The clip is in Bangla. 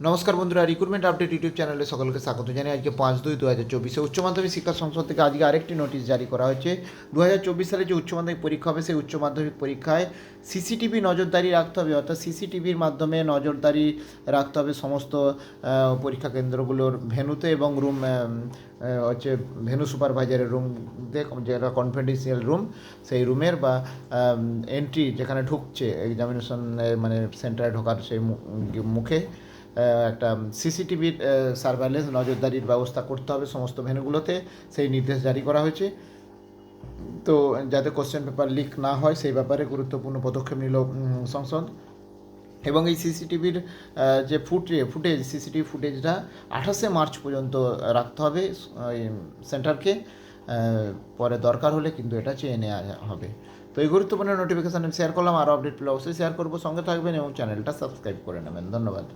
নমস্কার বন্ধুরা রিক্রুটমেন্ট আপডেট ইউটিউব চ্যানেলে সকলকে স্বাগত জানাই। আজকে পাঁচ দুই দু হাজার চব্বিশে উচ্চ মাধ্যমিক শিক্ষা সংসদ থেকে আজকে আরেকটি নোটিশ জারি করা হয়েছে। দু হাজার চব্বিশ সালে যে উচ্চ মাধ্যমিক পরীক্ষা হবে, সেই উচ্চ মাধ্যমিক পরীক্ষায় সিসিটিভি নজরদারি রাখতে হবে, অর্থাৎ সিসিটিভির মাধ্যমে নজরদারি রাখতে হবে সমস্ত পরীক্ষা কেন্দ্রগুলোর ভেনুতে এবং রুম হচ্ছে ভেনু সুপারভাইজারের রুম যেটা কনফিডেন্সিয়াল রুম সেই রুমের বা এন্ট্রি যেখানে ঢুকছে এক্সামিনেশন মানে সেন্টারে ঢোকার সেই মুখে। একটা সিসিটিভির সার্ভেলেন্স নজরদারির ব্যবস্থা করতে হবে সমস্ত ভেনুগুলোতে সেই নির্দেশ জারি করা হয়েছে। তো যাতে কোশ্চেন পেপার লিক না হয়, সেই ব্যাপারে গুরুত্বপূর্ণ পদক্ষেপ নিল সংসদ। এবং এই সিসিটিভির যে ফুটে, ফুটেজ, সিসিটিভি ফুটেজটা আঠাশে মার্চ পর্যন্ত রাখতে হবে সেন্টারকে। পরে দরকার হলে কিন্তু এটা চেয়ে নেওয়া হবে। তো এই গুরুত্বপূর্ণ নোটিফিকেশান আমি শেয়ার করলাম, আরও আপডেট পেলে অবশ্যই শেয়ার করব। সঙ্গে থাকবেন এবং চ্যানেলটা সাবস্ক্রাইব করে নেবেন। ধন্যবাদ।